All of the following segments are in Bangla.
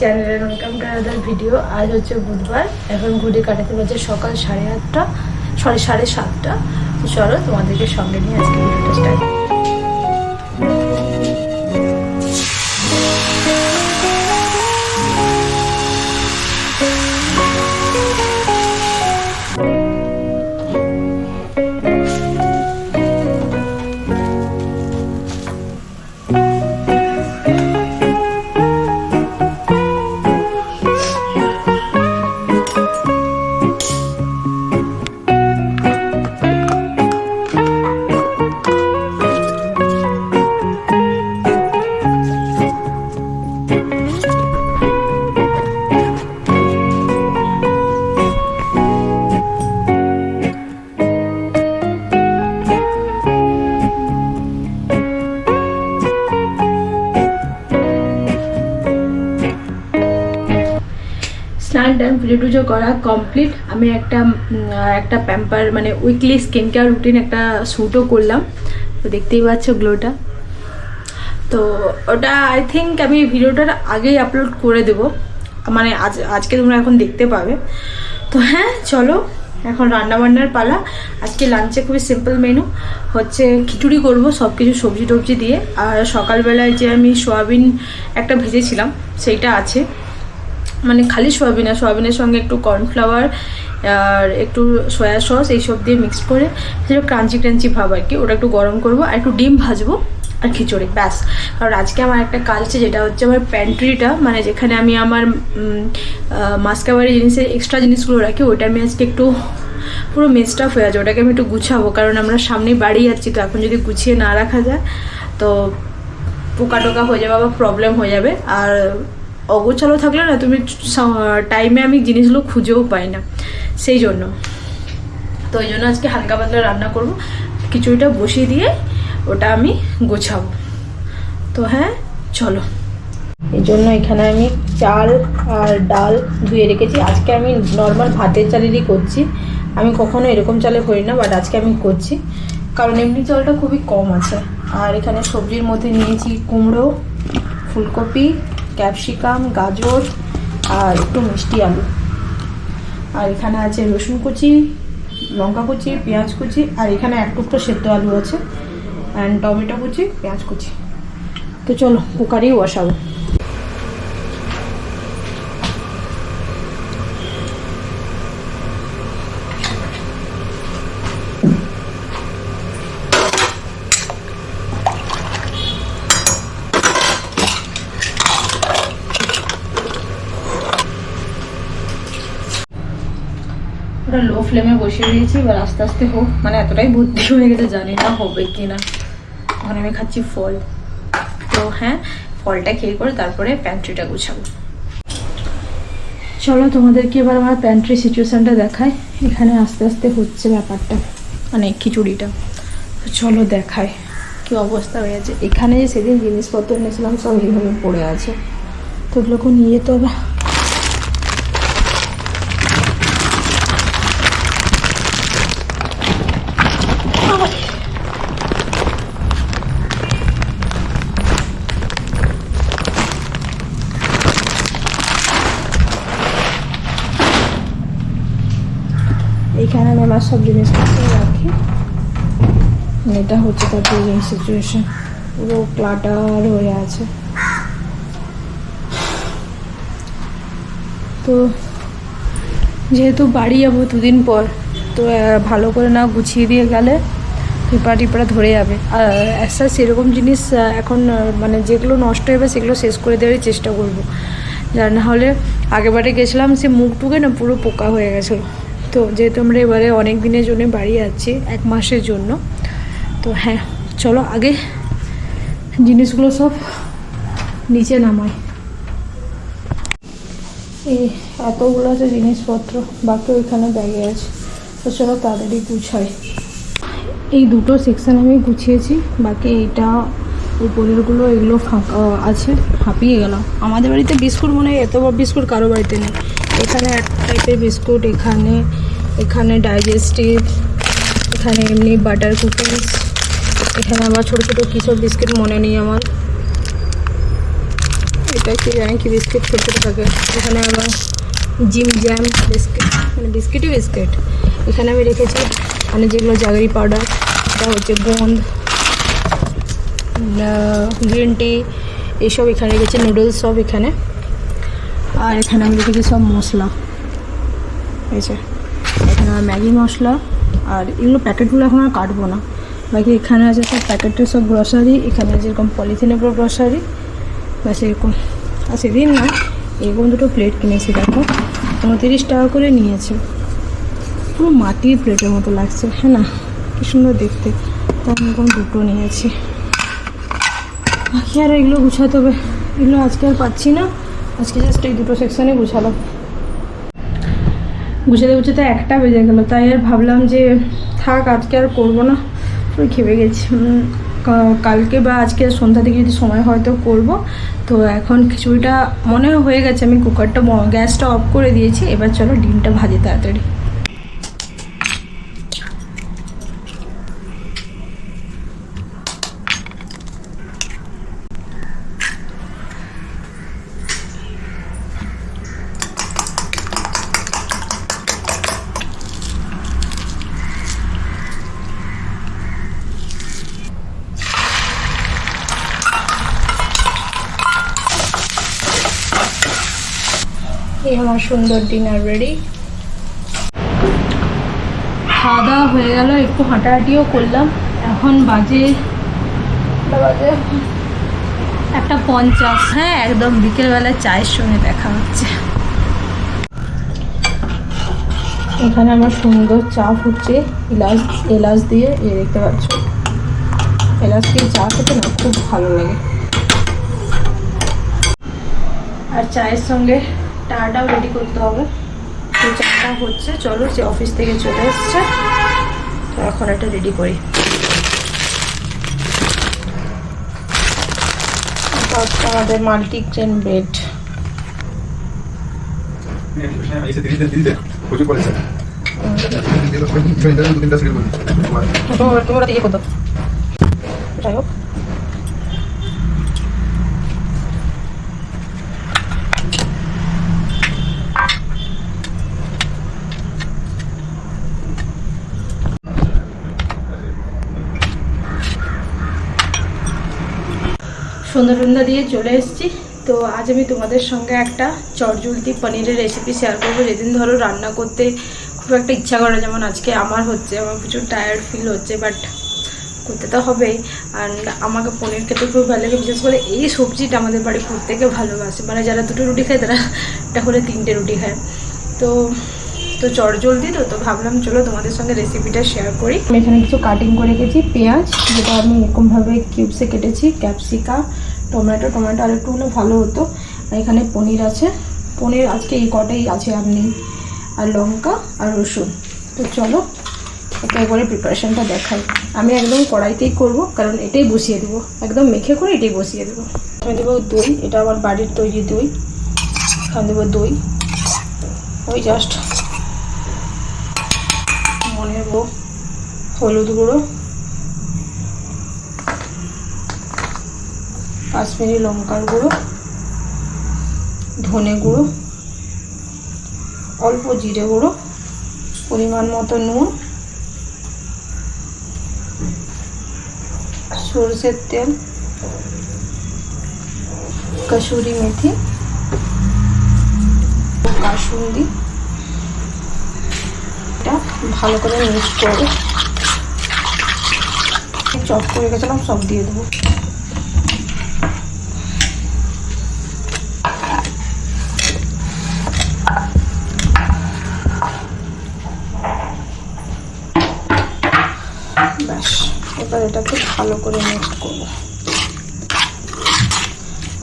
চ্যানেলের ওয়েলকাম টু আদার ভিডিও আজ হচ্ছে বুধবার। এখন ঘুরে কাটাতে পারছে সকাল সাড়ে আটটা, সরি, সাড়ে সাতটা। চলো তোমাদেরকে সঙ্গে নিয়ে আজকে ভিডিওটা স্টার্ট পুজো টুজো করা কমপ্লিট আমি একটা একটা প্যাম্পার মানে উইকলি স্কিন কেয়ার রুটিন একটা শ্যুটও করলাম। তো দেখতেই পাচ্ছ গ্লোটা তো ওটা আই থিঙ্ক আমি ভিডিওটার আগেই আপলোড করে দেবো। মানে আজ, আজকে তোমরা এখন দেখতে পাবে। তো হ্যাঁ চলো, এখন রান্না বান্নার পালা। আজকে লাঞ্চে খুবই সিম্পল মেনু হচ্ছে খিচুড়ি করব সব কিছু সবজি টবজি দিয়ে। আর সকালবেলায় যে আমি সোয়াবিন একটা ভেজেছিলাম, সেইটা আছে। মানে খালি সোয়াবিন সোয়াবিনের সঙ্গে একটু কর্নফ্লাওয়ার আর একটু সয়া সস এইসব দিয়ে মিক্সড করে সেটা ক্রাঞ্চি ক্রাঞ্চি ভাব আর কি, ওটা একটু গরম করব আর একটু ডিম ভাজবো আর খিচুড়ি, ব্যাস। কারণ আজকে আমার একটা কাজ আছে যেটা হচ্ছে আমার প্যান্ট্রিটা মানে যেখানে আমি আমার মাসকাবারি জিনিসের এক্সট্রা জিনিসগুলো রাখি, ওইটা আমি আজকে একটু পুরো মেস্ট আপ হয়ে আছে, ওটাকে আমি একটু গুছাবো, কারণ আমরা সামনেই বাড়ি যাচ্ছি, তো এখন যদি গুছিয়ে না রাখা যায়, তো পোকা টোকা হয়ে যাবে বা প্রবলেম হয়ে যাবে। আর অগোছালো থাকলে না তুমি টাইমে আমি জিনিসগুলো খুঁজেও পাই না। সেই জন্য। তো ওই জন্য আজকে হালকা পাতলা রান্না করব। খিচুড়িটা বসিয়ে দিয়ে ওটা আমি গোছাবো। তো হ্যাঁ চলো। এই জন্য এখানে আমি চাল আর ডাল ধুয়ে রেখেছি। আজকে আমি নর্মাল ভাতের চালেরই করছি। আমি কখনো এরকম চালে করি না বাট আজকে আমি করছি। কারণ এমনি চালটা খুবই কম আছে। আর এখানে সবজির মধ্যে নিয়েছি কুমড়ো, ফুলকপি ক্যাপসিকাম, গাজর আর একটু মিষ্টি আলু। আর এখানে আছে রসুন কুচি, লঙ্কা কুচি, পেঁয়াজ কুচি, আর এখানে এক টুকরো সেদ্ধ আলু আছে অ্যান্ড টমেটো কুচি, পেঁয়াজ কুচি। তো চলো, কুকারেই বসাবো। ওটা লো ফ্লেমে বসিয়ে দিয়েছি, এবার আস্তে আস্তে হোক। মানে এতটাই বুদ্ধি হয়ে গেছে, জানি না হবে কি না এখন আমি খাচ্ছি ফল। তো হ্যাঁ ফলটা খেয়ে করে তারপরে প্যান্ট্রিটা গুছাবো। চলো তোমাদেরকে এবার আমার প্যান্ট্রি সিচুয়েশানটা দেখায় এখানে আস্তে আস্তে হচ্ছে ব্যাপারটা মানে খিচুড়িটা। তো চলো দেখায় কি অবস্থা হয়ে আছে এখানে যে সেদিন জিনিসপত্র এনেছিলাম, সব এইভাবে পড়ে আছে। তো ওগুলোকে নিয়ে তো হবে এইখানে আমি আমার সব জিনিসপত্র রাখি। এটা হচ্ছে তার প্রেজেন্ট সিচুয়েশন পুরো ক্লাটার হয়ে আছে। তো যেহেতু বাড়ি যাব দুদিন পর, তো ভালো করে না গুছিয়ে দিয়ে গেলে পিঁপড়া টিপড়া ধরে যাবে। আর একটা সেরকম জিনিস এখন মানে যেগুলো নষ্ট হবে সেগুলো শেষ করে দেওয়ারই চেষ্টা করব। যার না হলে আগেবারে গেছিলাম, সে মুখ টুকে না পুরো পোকা হয়ে গেছিল। তো যেহেতু আমরা এবারে অনেক দিনের জন্য বাড়ি যাচ্ছি এক মাসের জন্য, তো হ্যাঁ চলো আগে জিনিসগুলো সব নিচে নামাই। এই এতগুলো আছে জিনিসপত্র বাকি ওইখানে ব্যাগে আছে, তো চলো তাড়াতাড়ি গুছাই। এই দুটো সেকশন আমি গুছিয়েছি, বাকি এইটা, উপরেরগুলো এগুলো ফাঁকা আছে, হাঁপিয়ে গেলাম। আমাদের বাড়িতে বিস্কুট মনে হয় এত বিস্কুট কারও বাড়িতে নেই। এখানে এক টাইপের বিস্কুট, এখানে এখানে ডাইজেস্টিভ এখানে এমনি বাটার কুকিজ এখানে আবার ছোটো ছোটো কী সব বিস্কিট মনে নেই আমার। এটা কি জানি কি বিস্কিট করতে থাকে। এখানে আবার জিম জ্যাম বিস্কিট মানে বিস্কিটই বিস্কিট এখানে আমি রেখেছি মানে যেগুলো জাগরি পাউডার এটা হচ্ছে গোন্দ গ্রিন টি এইসব এখানে রেখেছি নুডলস সব এখানে। আর এখানে আমি রেখেছি সব মশলা। এই যে, এখানে আমার ম্যাগি মশলা আর এগুলো প্যাকেটগুলো এখন আর কাটবো না। বাকি এখানে আছে সব প্যাকেটের সব গ্রসারি এখানে যেরকম পলিথিনের পুরো গ্রসারি বা সেরকম আর সেদিন না, এরকম দুটো প্লেট কিনেছি, দেখো। উনতিরিশ টাকা করে নিয়েছি। পুরো মাটির প্লেটের মতো লাগছে হ্যাঁ না? কি সুন্দর দেখতে। তাই আমি এরকম দুটো নিয়েছি। বাকি আর এগুলো গুছাতে হবে। এগুলো আজকে আর পাচ্ছি না। আজকে জাস্ট এই দুটো সেকশনে গুছালো গুছাতে গুছাতে একটা বেজে গেল। তাই আর ভাবলাম যে, থাক, আজকে আর করব না। ওই খেপে গেছি। কালকে বা আজকে সন্ধ্যা থেকে যদি সময় হয় তো করব। তো এখন খিচুড়িটা মনে হয়ে গেছে। আমি কুকারটা গ্যাসটা অফ করে দিয়েছি। এবার চলো ডিমটা ভাজি তাড়াতাড়ি। এই আমার সুন্দর ডিনার রেডি খাওয়া দাওয়া হয়ে গেল, একটু হাঁটাহাঁটিও করলাম। এখন বাজে বাজে একটা পঞ্চাশ। হ্যাঁ একদম বিকেলবেলা চায়ের সঙ্গে দেখা হচ্ছে। এখানে আমার সুন্দর চা ফুটছে, এলাচ এলাচ দিয়ে এ দেখতে পাচ্ছ। এলাচ দিয়ে চা খেতে না খুব ভালো লাগে। আর চায়ের সঙ্গে টাটাও রেডি করতে হবে তো চাটা হচ্ছে চলো সে অফিস থেকে চলে এসছে তো এখন এটা রেডি করি আমাদের multi grain bread dice, dice, pues yo por eso. দু তিনটা সিরিয়াল বলি তুমি ওটা ইয়ে করতো যাই হোক সন্ধ্যা টন্ধা দিয়ে চলে এসেছি। তো আজ আমি তোমাদের সঙ্গে একটা চটজলদি পনিরের রেসিপি শেয়ার করব। যেদিন ধরো রান্না করতে খুব একটা ইচ্ছা করে যেমন আজকে আমার হচ্ছে, আমার প্রচুর টায়ার্ড ফিল হচ্ছে বাট করতে তো হবেই। আর আমাকে পনির খেতে খুব ভালো লাগে, বিশেষ করে এই সবজিটা আমাদের বাড়ি প্রত্যেকে ভালোবাসে। মানে যারা দুটো রুটি খায়, তারা এটা করে তিনটে রুটি খায়। তো তো চট জলদি তো তো ভাবলাম চলো তোমাদের সঙ্গে রেসিপিটা শেয়ার করি। আমি এখানে কিছু কাটিং করে রেখেছি, পেঁয়াজ, যেটা আমি এরকমভাবে কিউবসে কেটেছি ক্যাপসিকাম টমেটো টমেটো আর একটু হলে ভালো হতো। আর এখানে পনির আছে। পনির আজকে এই কটাই আছে, আপনি আর লঙ্কা আর রসুন। তো চলো, একে করে প্রিপারেশানটা দেখাই। আমি একদম কড়াইতেই করব, কারণ এটাই বসিয়ে দেবো। একদম মেখে করে এটাই বসিয়ে দেবো। আমি দেবো দই, এটা আমার বাড়ির তৈরি দই। এখানে দেবো দই। ওই জাস্ট নেব হলুদ গুঁড়ো। কাশ্মীরি লঙ্কার গুঁড়ো। ধনে গুঁড়ো। অল্প জিরে গুঁড়ো। পরিমাণ মতো নুন। সরষের তেল। কসুরি মেথি। কাসুন্দি। ভালো করে মিক্স করে চপ করে গেছিলাম সব দিয়ে দেবো। ব্যাস, এবার এটাকে ভালো করে মিক্সড করব।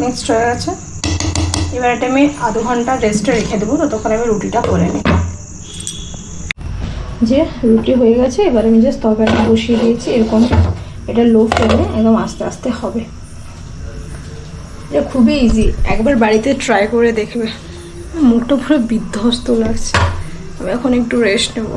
মিক্সড হয়ে গেছে। এবার এটা আমি আধ ঘণ্টা রেস্টে রেখে দেবো, ততক্ষণ আমি রুটিটা করে নিই। যে রুটি হয়ে গেছে, এবার আমি জাস্ট তরকারিটা বসিয়ে দিয়েছি, এরকম এটা লো ফ্লেমে একদম আস্তে আস্তে হবে। এটা খুবই ইজি একবার বাড়িতে ট্রাই করে দেখবে মুখটা পুরো বিধ্বস্ত লাগছে। আমি এখন একটু রেস্ট নেব।